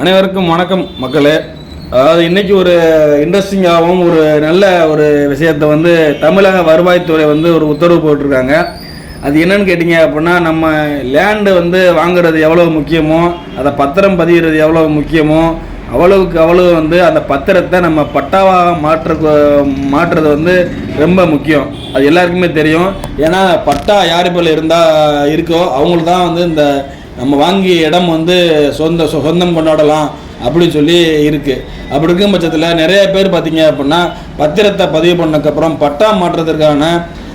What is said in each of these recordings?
அனைவருக்கும் வணக்கம் மக்களே. அதாவது இன்னைக்கு ஒரு இன்ட்ரெஸ்டிங்காகவும் ஒரு நல்ல ஒரு விஷயத்தை வந்து தமிழக வருவாய்த்துறை வந்து ஒரு உத்தரவு போட்டிருக்காங்க. அது என்னன்னு கேட்டிங்க அப்படின்னா நம்ம லேண்டு வந்து வாங்குறது எவ்வளோ முக்கியமோ அதை பத்திரம் பதிகிறது எவ்வளோ முக்கியமோ அவ்வளவுக்கு அவ்வளவு வந்து அந்த பத்திரத்தை நம்ம பட்டாவாக மாற்ற மாற்றுறது வந்து ரொம்ப முக்கியம். அது எல்லாருக்குமே தெரியும். ஏன்னா பட்டா யார் பேரில் இருந்தால் இருக்கோ அவங்களுக்கு தான் வந்து இந்த நம்ம வாங்கிய இடம் வந்து சொந்த சொ- சொந்தம் கொண்டாடலாம் அப்படின்னு சொல்லி இருக்குது அப்படி இருக்கும் பட்சத்தில் நிறைய பேர் பார்த்தீங்க அப்படின்னா பத்திரத்தை பதிவு பண்ணக்கப்புறம் பட்டா மாற்றுறதுக்கான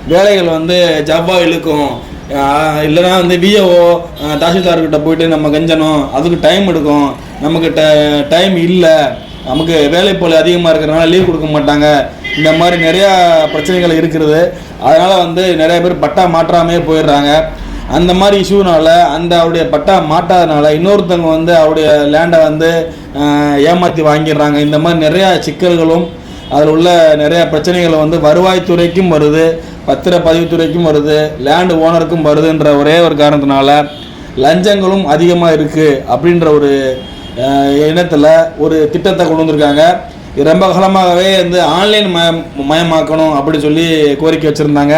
வேலைகள் வந்து ஜவ்வாக இழுக்கும். இல்லைனா இல்லைன்னா வந்து விஏஓ தாசில்தார்கிட்ட போயிட்டு நம்ம கெஞ்சணும் அதுக்கு டைம் எடுக்கும். நமக்கு ட டைம் இல்லை. நமக்கு வேலைப்போல் அதிகமாக இருக்கிறனால லீவ் கொடுக்க மாட்டாங்க. இந்த மாதிரி நிறையா பிரச்சனைகள் இருக்கிறது. அதனால் வந்து நிறைய பேர் பட்டா மாற்றாமே போயிடுறாங்க. அந்த மாதிரி இஷ்யூனால அந்த அவருடைய பட்டா மாட்டாதனால இன்னொருத்தவங்க வந்து அவருடைய லேண்டை வந்து ஏமாற்றி வாங்கிடுறாங்க. இந்த மாதிரி நிறையா சிக்கல்களும் அதில் உள்ள நிறைய பிரச்சனைகள் வந்து வருவாய்த்துறைக்கும் வருது பத்திர பதிவுத்துறைக்கும் வருது லேண்டு ஓனருக்கும் வருதுன்ற ஒரே ஒரு காரணத்தினால லஞ்சங்களும் அதிகமாக இருக்குது அப்படின்ற ஒரு இனத்தில் ஒரு திட்டத்தை கொண்டு வந்திருக்காங்க. இது ரொம்ப காலமாகவே வந்து ஆன்லைன் மயம் மயமாக்கணும் அப்படி சொல்லி கோரிக்கை வச்சுருந்தாங்க.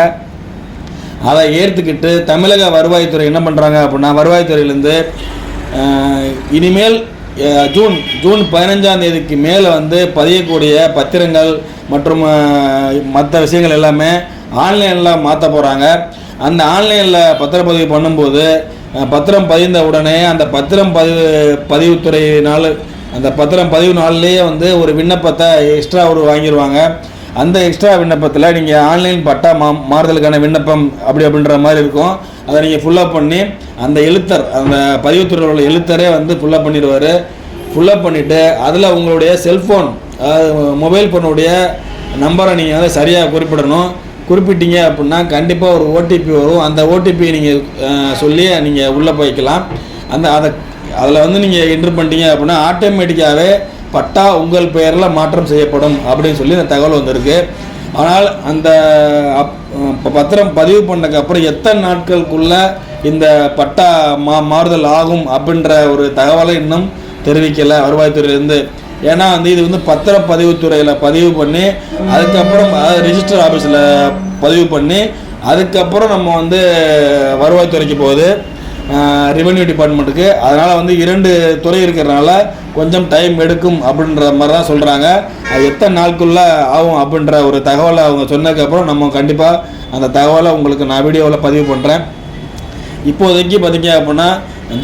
அதை ஏற்றுக்கிட்டு தமிழக வருவாய்த்துறை என்ன பண்ணுறாங்க அப்படின்னா வருவாய்த்துறையிலேருந்து இனிமேல் ஜூன் ஜூன் பதினஞ்சாம் தேதிக்கு மேலே வந்து பதியக்கூடிய பத்திரங்கள் மற்றும் மற்ற விஷயங்கள் எல்லாமே ஆன்லைனில் மாற்ற போகிறாங்க அந்த ஆன்லைனில் பத்திரப்பதிவு பண்ணும்போது பத்திரம் பதிந்த உடனே அந்த பத்திரம் பதிவு பதிவுத்துறையினால் அந்த பத்திரம் பதிவு நாள்லேயே வந்து ஒரு விண்ணப்பத்தை எக்ஸ்ட்ரா ஒரு வாங்கிடுவாங்க அந்த எக்ஸ்ட்ரா விண்ணப்பத்தில் நீங்கள் ஆன்லைன் பட்டா மா மாறுதலுக்கான விண்ணப்பம் அப்படி அப்படின்ற மாதிரி இருக்கும். அதை நீங்கள் ஃபுல்லப் பண்ணி அந்த எழுத்தர் அந்த பதிவுத்துறையில் உள்ள எழுத்தரே வந்து ஃபுல்லப் பண்ணிடுவார். ஃபுல்லப் பண்ணிவிட்டு அதில் உங்களுடைய செல்ஃபோன் அதாவது மொபைல் ஃபோனுடைய நம்பரை நீங்கள் வந்து சரியாக குறிப்பிடணும். குறிப்பிட்டீங்க அப்படின்னா கண்டிப்பாக ஒரு ஓடிபி வரும். அந்த ஓடிபியை நீங்கள் சொல்லி நீங்கள் உள்ளே போய்க்கலாம். அந்த அதை அதில் வந்து நீங்கள் என்ட்ரு பண்ணிட்டீங்க அப்படின்னா ஆட்டோமேட்டிக்காகவே பட்டா உங்கள் பெயரில் மாற்றம் செய்யப்படும் அப்படின்னு சொல்லி அந்த தகவல் வந்திருக்கு. ஆனால் அந்த அப் பத்திரம் பதிவு பண்ணதுக்கப்புறம் எத்தனை நாட்களுக்குள்ள இந்த பட்டா மா மாறுதல் ஆகும் அப்படின்ற ஒரு தகவலை இன்னும் தெரிவிக்கலை வருவாய்த்துறையிலேருந்து. ஏன்னா வந்து இது வந்து பத்திரப்பதிவுத்துறையில் பதிவு பண்ணி அதுக்கப்புறம் ரிஜிஸ்டர் ஆஃபீஸில் பதிவு பண்ணி அதுக்கப்புறம் நம்ம வந்து வருவாய்த்துறைக்கு போகுது. ரெவென்யூ டிபார்ட்மெண்ட்டுக்கு அதனால் வந்து இரண்டு துறை இருக்கிறனால கொஞ்சம் டைம் எடுக்கும் அப்படின்ற மாதிரி தான் சொல்கிறாங்க அது எத்தனை நாளுக்குள்ளே ஆகும் அப்படின்ற ஒரு தகவலை அவங்க சொன்னதுக்கப்புறம் நம்ம கண்டிப்பாக அந்த தகவலை உங்களுக்கு நான் வீடியோவில் பதிவு பண்ணுறேன் இப்போதைக்கு பார்த்தீங்க அப்படின்னா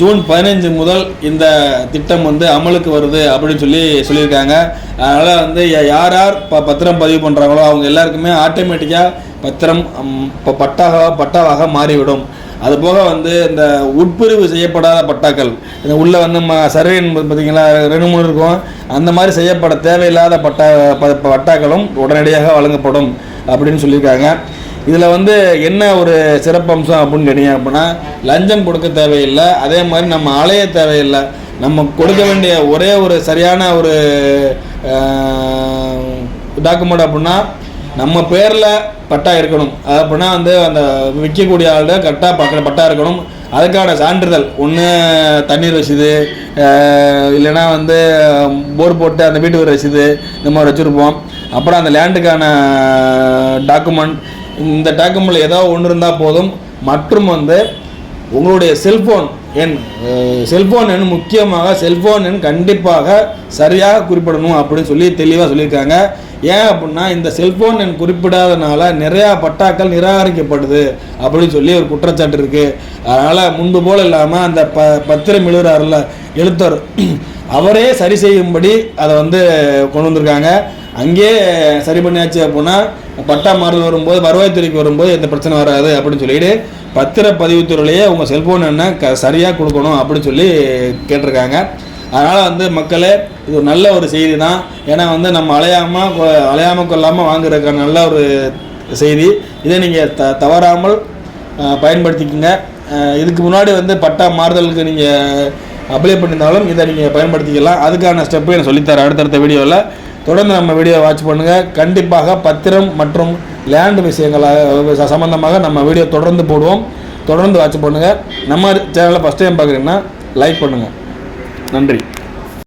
ஜூன் பதினஞ்சு முதல் இந்த திட்டம் வந்து அமலுக்கு வருது அப்படின்னு சொல்லி சொல்லியிருக்காங்க. அதனால் வந்து யார் யார் ப பத்திரம் பதிவு பண்ணுறாங்களோ அவங்க எல்லாருக்குமே ஆட்டோமேட்டிக்காக பத்திரம் இப்போ பட்டாக பட்டாவாக மாறிவிடும். அது போக வந்து இந்த உட்பிரிவு செய்யப்படாத பட்டாக்கள். இந்த உள்ள வந்து ம சர்வே பார்த்தீங்களா ரெண்டு மூணு இருக்கும். அந்த மாதிரி செய்யப்பட தேவையில்லாத பட்டா ப- பட்டாக்களும் உடனடியாக வழங்கப்படும் அப்படின்னு சொல்லியிருக்காங்க. இதில் வந்து என்ன ஒரு சிறப்பம்சம் அப்படின்னு கேட்டீங்க அப்படின்னா லஞ்சம் கொடுக்க தேவையில்லை. அதே மாதிரி நம்ம அலைய தேவையில்லை. நம்ம கொடுக்க வேண்டிய ஒரே ஒரு சரியான ஒரு டாக்குமெண்ட் அப்படின்னா நம்ம பேரில் பட்டா இருக்கணும். அது அப்படின்னா வந்து அந்த விற்கக்கூடிய ஆள்கிட்ட கரெக்டாக பக்க பட்டா இருக்கணும். அதுக்கான சான்றிதழ். ஒன்று தண்ணீர் ரசீது இல்லைன்னா வந்து போர் போட்டு அந்த வீட்டு வரி ரசீது இந்த மாதிரி வச்சுருப்போம். அப்புறம் அந்த லேண்டுக்கான டாக்குமெண்ட் இந்த டாக்குமெண்ட்டில் ஏதோ ஒன்று இருந்தால் போதும். மற்றும் வந்து உங்களுடைய செல்போன் எண் செல்ஃபோன் செல்போன் எண் முக்கியமாக செல்போன் எண் கண்டிப்பாக சரியாக குறிப்பிடணும் அப்படின்னு சொல்லி தெளிவாக சொல்லியிருக்காங்க. ஏன் அப்படின்னா இந்த செல்போன் எண் குறிப்பிடாதனால நிறையா பட்டாக்கள் நிராகரிக்கப்படுது அப்படின்னு சொல்லி ஒரு குற்றச்சாட்டு இருக்குது அதனால் முன்பு போல் இல்லாமல் அந்த ப பத்திரம் எழுதுறாருல எழுத்தர் அவரே சரி செய்யும்படி அதை வந்து கொண்டு வந்திருக்காங்க. அங்கேயே சரி பண்ணியாச்சு அப்படின்னா பட்டா மாறுதல் வரும்போது வருவாய்த்துறைக்கு வரும்போது எந்த பிரச்சனை வராது அப்படின்னு சொல்லிட்டு பத்திர பதிவுத்துறையிலேயே உங்கள் செல்ஃபோன் என்ன க சரியாக கொடுக்கணும் அப்படின்னு சொல்லி கேட்டிருக்காங்க. அதனால் வந்து மக்களே இது ஒரு நல்ல ஒரு செய்தி தான் ஏன்னா வந்து நம்ம அலையாமல் கொ- அலையாமல் கொள்ளாமல் வாங்குறதுக்கான நல்ல ஒரு செய்தி. இதை நீங்கள் த தவறாமல் பயன்படுத்திக்கோங்க. பயன்படுத்திக்கங்க இதுக்கு முன்னாடி வந்து பட்டா மாறுதலுக்கு நீங்கள் அப்ளை பண்ணியிருந்தாலும் இதை நீங்கள் பயன்படுத்திக்கலாம். அதுக்கான ஸ்டெப்பை நான் சொல்லித்தரேன் அடுத்தடுத்த வீடியோவில் தொடர்ந்து நம்ம வீடியோ வாட்ச் பண்ணுங்கள் கண்டிப்பாக பத்திரம் மற்றும் லேண்ட் விஷயங்களாக சம்மந்தமாக நம்ம வீடியோ தொடர்ந்து போடுவோம். தொடர்ந்து வாட்ச் பண்ணுங்கள் நம்ம சேனலை ஃபஸ்ட் டைம் பார்க்குறீங்கன்னா லைக் பண்ணுங்கள் நன்றி.